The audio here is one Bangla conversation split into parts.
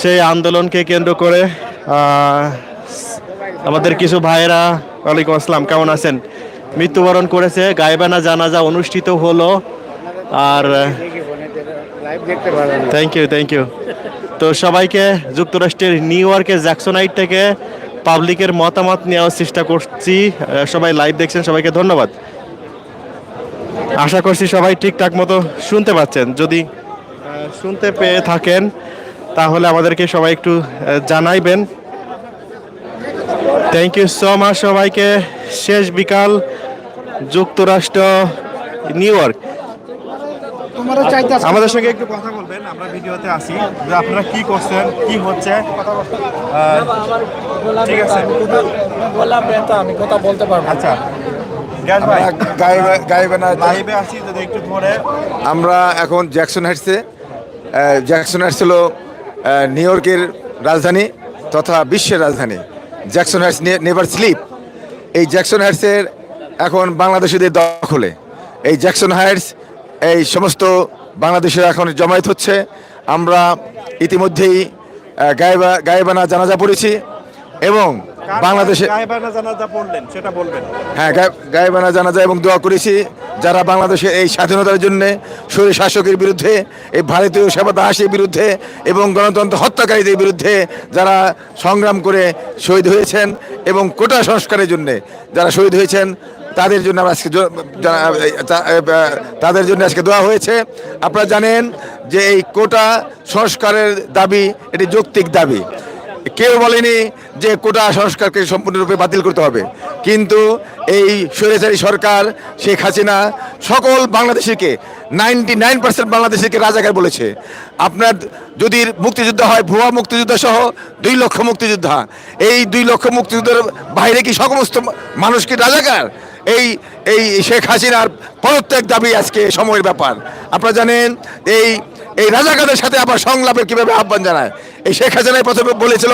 সেই আন্দোলনকে কেন্দ্র করে আমাদের কিছু ভাইয়েরা, ওয়ালাইকুম আসসালাম, কেমন আছেন? মৃত্যুবরণ করেছে গায়েবানা জানাজা অনুষ্ঠিত হলো, আর থ্যাংক ইউ থ্যাংক ইউ তো সবাইকে যুক্তরাষ্ট্রের নিউ ইয়র্কের জ্যাকসোনাইট থেকে পাবলিকের মতামত নেওয়ার চেষ্টা করছি সবাই লাইভ দেখছেন, সবাইকে ধন্যবাদ। আশা করছি সবাই ঠিকঠাক মতো শুনতে পাচ্ছেন, যদি শুনতে পেয়ে থাকেন তাহলে আমাদেরকে সবাই একটু জানাইবেন। থ্যাংক ইউ সো মাচ সবাইকে। শেষ বিকাল যুক্তরাষ্ট্র নিউ ইয়র্ক আমাদের সঙ্গে একটু কথা বলবেন আমরা ভিডিওতে আসি যে আপনারা কি করছেন কি হচ্ছে? ঠিক আছে। আমি কথা বলতে পারব। আচ্ছা। আমরা এখন জ্যাকসন হাইটসে জ্যাকসন হাইটস হলো নিউ ইয়র্কের রাজধানী তথা বিশ্বের রাজধানী। Jackson Heights never sleep. এই জ্যাকসন হাইটসের এখন বাংলাদেশিদের দখলে। এই জ্যাকসন হাইটস এই সমস্ত বাংলাদেশের এখন জমায়েত হচ্ছে। আমরা ইতিমধ্যেই গায়েবা গায়েবানা জানাজা পড়েছি এবং বাংলাদেশে গায়েবানা জানাজা পড়লেন? সেটা বলবেন। হ্যাঁ গায়ে- গায়েবানা জানাজা এবং দোয়া করেছি যারা বাংলাদেশে এই স্বাধীনতার জন্য শরীর শাসকের বিরুদ্ধে এই ভারতীয় সেবা দাসের বিরুদ্ধে এবং গণতন্ত্র হত্যাকারীদের বিরুদ্ধে যারা সংগ্রাম করে শহীদ হয়েছেন এবং কোটা সংস্কারের জন্য যারা শহীদ হয়েছেন তাদের জন্য আমরা আজকে তাদের জন্য আজকে দেওয়া হয়েছে। আপনারা জানেন যে এই কোটা সংস্কারের দাবি এটি যৌক্তিক দাবি। কেউ বলেনি যে কোটা সংস্কারকে সম্পূর্ণরূপে বাতিল করতে হবে। কিন্তু এই স্বৈরাচারী সরকার, শেখ হাসিনা, সকল বাংলাদেশিকে, নাইনটি নাইন পার্সেন্ট বাংলাদেশিকে রাজাকার বলেছে। আপনার যদি মুক্তিযোদ্ধা হয়, ভুয়া মুক্তিযোদ্ধা সহ দুই লক্ষ মুক্তিযোদ্ধা। এই দুই লক্ষ মুক্তিযুদ্ধের বাইরে কি সমস্ত মানুষ কি রাজাকার? এই এই শেখ হাসিনার পদত্যাগ দাবি আজকে সময়ের ব্যাপার। আপনারা জানেন, এই এই রাজাকারদের সাথে আবার সংলাপের কীভাবে আহ্বান জানায়? এই শেখ হাসিনাই প্রথমে বলেছিল,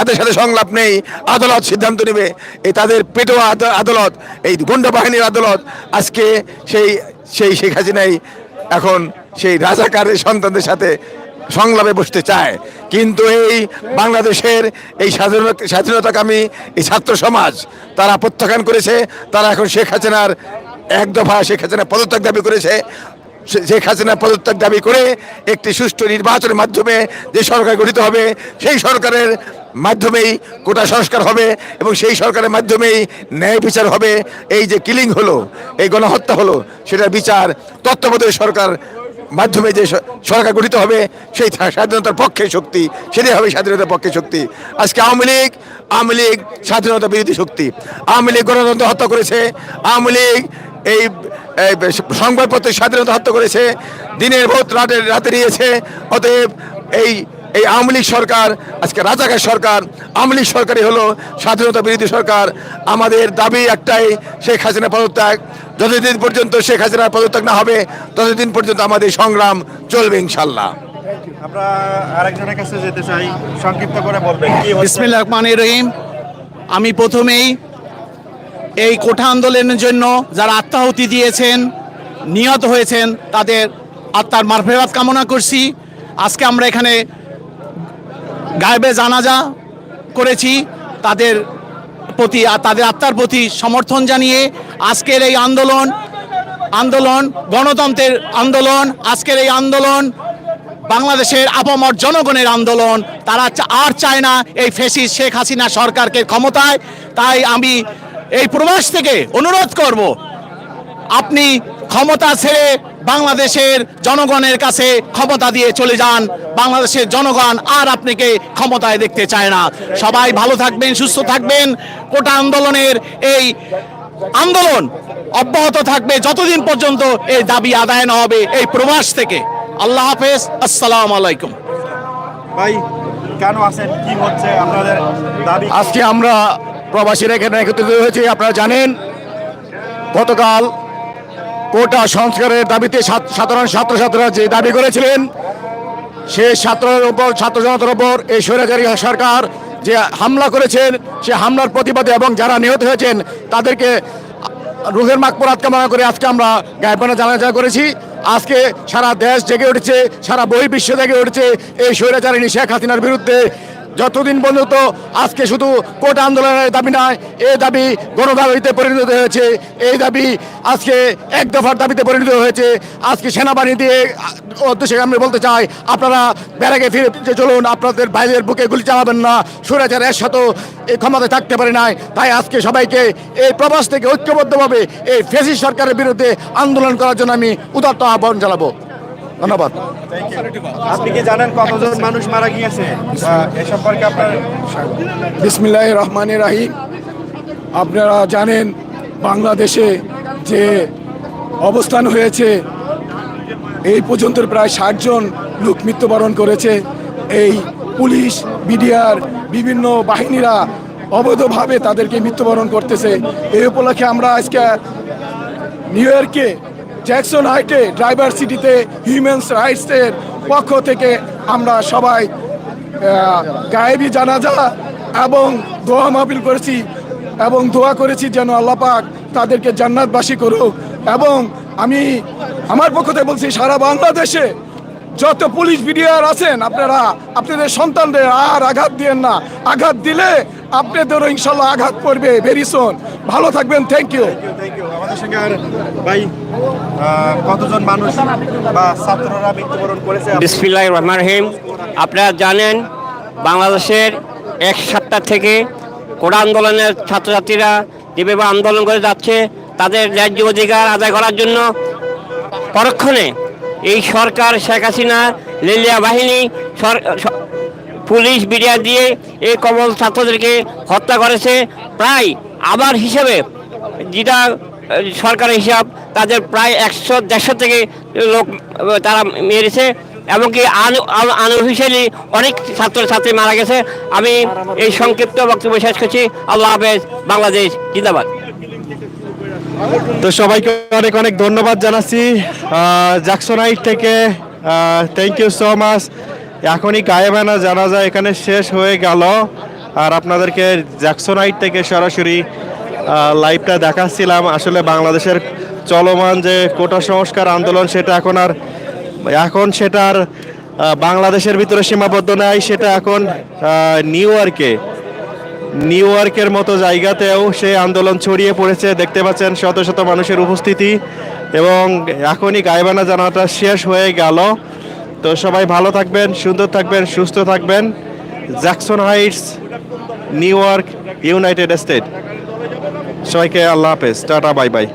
এদের সাথে সংলাপ নেই, আদালত সিদ্ধান্ত নেবে। এই তাদের পেটোয়া আদ- আদালত, এই গুন্ডা বাহিনীর আদালত, আজকে সেই সেই শেখ হাসিনাই এখন সেই রাজাকারের সন্তানদের সাথে সংলাপে বসতে চায়। কিন্তু এই বাংলাদেশের এই স্বাধীনতা, স্বাধীনতাকামী এই ছাত্র সমাজ, তারা প্রত্যাখ্যান করেছে, তারা এখন শেখ হাসিনার এক দফা শেখ হাসিনা পদত্যাগ দাবি করেছে। শেখ হাসিনা পদত্যাগ দাবি করে একটি সুষ্ঠু নির্বাচনের মাধ্যমে যে সরকার গঠিত হবে, সেই সরকারের মাধ্যমেই কোটা সংস্কার হবে এবং সেই সরকারের মাধ্যমেই ন্যায় বিচার হবে। এই যে কিলিং হলো, এই গণহত্যা হলো, সেটার বিচার তত্ত্বাবধায়ক সরকার মাধ্যমে যে সরকার গঠিত হবে, সেই স্বাধীনতার পক্ষে শক্তি, সেটাই হবে স্বাধীনতার পক্ষে শক্তি। আজকে আওয়ামী লীগ আওয়ামী লীগ স্বাধীনতা বিরোধী শক্তি। আওয়ামী লীগ গণতন্ত্র হত্যা করেছে, আওয়ামী লীগ এই এই সংবাদপত্রের স্বাধীনতা হত্যা করেছে দিনের ভোট রাতে রাতে নিয়েছে অতএব এই এই আওয়ামী লীগ সরকার আজকে রাজাকার সরকার আওয়ামী লীগ সরকারই হলো স্বাধীনতা বিরোধী সরকার। আমাদের দাবি একটাই শেখ হাসিনা পদত্যাগ। যতদিন পর্যন্ত শেখ হাসিনার পদত্যাগ না হবে ততদিন পর্যন্ত আমাদের সংগ্রাম চলবে ইনশাল্লাহ আমরা আরেকজনের কাছে যেতে চাই সংক্ষিপ্ত করে বলবেন রহিম। আমি প্রথমেই এই কোঠা আন্দোলনের জন্য যারা আত্মাহুতি দিয়েছেন, নিহত হয়েছেন, তাদের আত্মার মারফেরাত কামনা করছি। আজকে আমরা এখানে গায়েবে জানাজা করেছি। তাদের প্রতি, তাদের আত্মার প্রতি সমর্থন জানিয়ে আজকের এই আন্দোলন আন্দোলন, গণতন্ত্রের আন্দোলন, আজকের এই আন্দোলন, বাংলাদেশের আপামর জনগণের আন্দোলন, তারা আর চায় না এই ফেসিস শেখ হাসিনা সরকারকে ক্ষমতায়। তাই আমি এই প্রবাস থেকে অনুরোধ করব আপনি ক্ষমতা ছেড়ে বাংলাদেশের জনগণের কাছে ক্ষমতা দিয়ে চলে যান। বাংলাদেশের জনগণ আর আপনাকে ক্ষমতায় দেখতে চায় না। সবাই ভালো থাকবেন সুস্থ থাকবেন। কোটা আন্দোলনের এই আন্দোলন অব্যাহত থাকবে যতদিন পর্যন্ত এই দাবি আদায় না হবে এই প্রবাস থেকে। আল্লাহ হাফেজ আসসালাম আলাইকুম। ভাই কেন আছেন? কি হচ্ছে? আপনাদের দাবি আজকে আমরা প্রবাসীরা এখানে একত্রিত হয়েছে, আপনারা জানেন, গতকাল কোটা সংস্কারের দাবিতে সাধারণ ছাত্রছাত্রীরা যে দাবি করেছিলেন সেই ছাত্রের উপর ছাত্র জনতার উপর এই স্বৈরাচারী সরকার যে হামলা করেছেন, সে হামলার প্রতিবাদে এবং যারা নিহত হয়েছেন, তাদেরকে রুহের মাকপরাত কামনা করে আজকে আমরা গায়বানা জানাজা করেছি। আজকে সারা দেশ জেগে উঠেছে, সারা বহির্বিশ্ব জেগে উঠেছে এই স্বৈরাচারিণী শেখ হাসিনার বিরুদ্ধে। যতদিন পর্যন্ত আজকে শুধু কোটা আন্দোলনের দাবি নয় এই দাবি গণদাবিতে পরিণত হয়েছে। এই দাবি আজকে এক দফার দাবিতে পরিণত হয়েছে। আজকে সেনাবাহিনী দিয়ে উদ্দেশ্যে আমি বলতে চাই, আপনারা ব্যারাকে ফিরে যে চলুন, আপনাদের বাইরের বুকে গুলি চালাবেন না। সুরাচার এর সাথেও এই ক্ষমতায় থাকতে পারে নাই। তাই আজকে সবাইকে এই প্রবাস থেকে ঐক্যবদ্ধভাবে এই ফেসি সরকারের বিরুদ্ধে আন্দোলন করার জন্য আমি উদাত্ত আহ্বান জানাব। ধন্যবাদ। আপনি কি জানেন কতজন মানুষ মারা গিয়েছে? এ সম্পর্কে আপনার বিসমিল্লাহ রহমান রাহিম। আপনারা জানেন বাংলাদেশে যে অবস্থান হয়েছে এই পর্যন্ত প্রায় ষাট জন লোক মৃত্যুবরণ করেছে। এই পুলিশ বিডিআর বিভিন্ন বাহিনীরা অবৈধভাবে তাদেরকে মৃত্যুবরণ করতেছে। এই উপলক্ষে আমরা আজকে নিউ ইয়র্কে জ্যাকসন হাইটে ড্রাইভার সিটিতে হিউম্যান রাইটসের পক্ষ থেকে আমরা সবাই গায়েবি গায়েবী জানাজা এবং দোয়া মাহফিল করেছি এবং দোয়া করেছি যেন আল্লাপাক তাদেরকে জান্নাতবাসী করুক। এবং আমি আমার পক্ষ থেকে বলছি, সারা বাংলাদেশে যত পুলিশ বিডিআর আছেন আপনারা আপনাদের সন্তানদের আর আঘাত দিয়েন না। আঘাত দিলে আপনাদেরও ইনশাল্লাহ আঘাত পড়বে ভেরি সোন ভালো থাকবেন থ্যাংক ইউ থ্যাংক ইউ আমাদের সঙ্গে আর ভাই কতজন মানুষ বা ছাত্ররা মৃত্যুবরণ করেছে? বিসমিল্লাহ রহমান রহিম। আপনারা জানেন বাংলাদেশের এক সপ্তাহ থেকে কোটা আন্দোলনের ছাত্রছাত্রীরা যেভাবে আন্দোলন করে যাচ্ছে তাদের ন্যায্য অধিকার আদায় করার জন্য পরক্ষণে এই সরকার শেখ হাসিনা, লিলিয়া বাহিনী পুলিশ বিডিয়া দিয়ে এই কমল ছাত্রদেরকে হত্যা করেছে। প্রায় আবার হিসেবে যেটা সরকারের হিসাব, তাদের প্রায় একশো, দেড়শো থেকে লোক তারা মেরেছে এমনকি আনঅফিসিয়ালি অনেক ছাত্রছাত্রী মারা গেছে। আমি এই সংক্ষিপ্ত বক্তব্য শেষ করছি। আল্লাহ হাফেজ, বাংলাদেশ, জিন্দাবাদ। তো সবাইকে অনেক অনেক ধন্যবাদ জানাচ্ছি। জ্যাকসনাইট থেকে থ্যাংক ইউ সো মাচ এখনই গায়েবানা জানাজা এখানে শেষ হয়ে গেল। আর আপনাদেরকে জ্যাকসনাইট থেকে সরাসরি লাইভটা দেখাচ্ছিলাম। আসলে বাংলাদেশের চলমান যে কোটা সংস্কার আন্দোলন, সেটা এখন আর, এখন সেটার বাংলাদেশের ভিতরে সীমাবদ্ধ নাই, সেটা এখন নিউ ইয়র্কে নিউ ইয়র্কের মতো জায়গাতেও সেই আন্দোলন ছড়িয়ে পড়েছে। দেখতে পাচ্ছেন শত শত মানুষের উপস্থিতি এবং এখনই গায়বানা জানাটা শেষ হয়ে গেল। তো সবাই ভালো থাকবেন, সুন্দর থাকবেন, সুস্থ থাকবেন। Jackson Heights New York United State সবাইকে আল্লাহ হাফেজ। Tata, bye bye.